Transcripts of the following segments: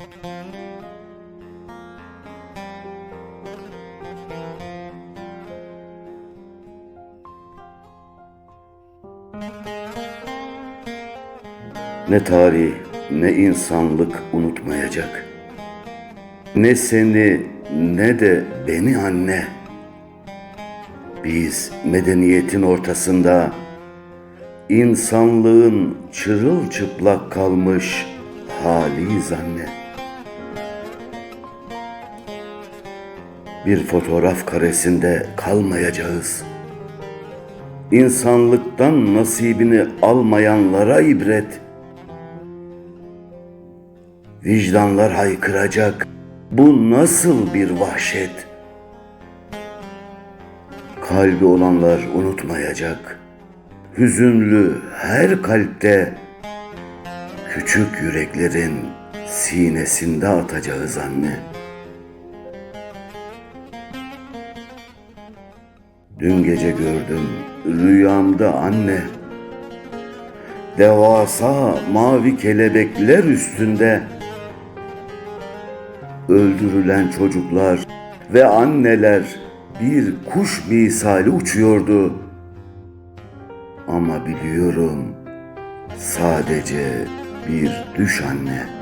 Ne tarih ne insanlık unutmayacak. Ne seni ne de beni anne. Biz medeniyetin ortasında insanlığın çırılçıplak kalmış haliyiz anne. Bir fotoğraf karesinde kalmayacağız. İnsanlıktan nasibini almayanlara ibret. Vicdanlar haykıracak. Bu nasıl bir vahşet? Kalbi olanlar unutmayacak. Hüzünlü her kalpte küçük yüreklerin sinesinde atacağız anne. Dün gece gördüm rüyamda anne. Devasa mavi kelebekler üstünde öldürülen çocuklar ve anneler bir kuş misali uçuyordu. Ama biliyorum sadece bir düş anne.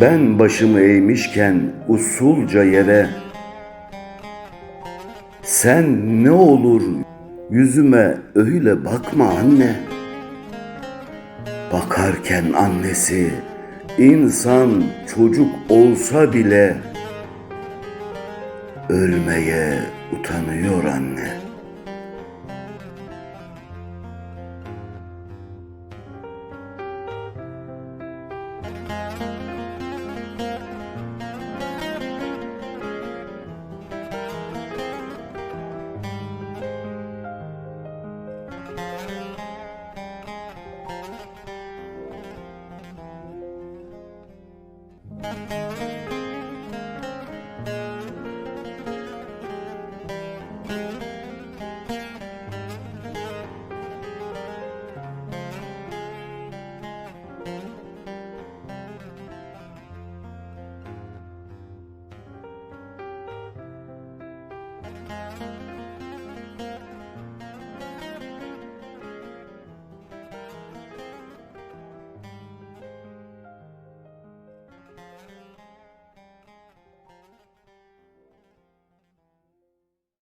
Ben başımı eğmişken usulca yere Sen ne olur yüzüme öyle bakma anne Bakarken annesi insan çocuk olsa bile Ölmeye utanıyor anne.'' Thank you.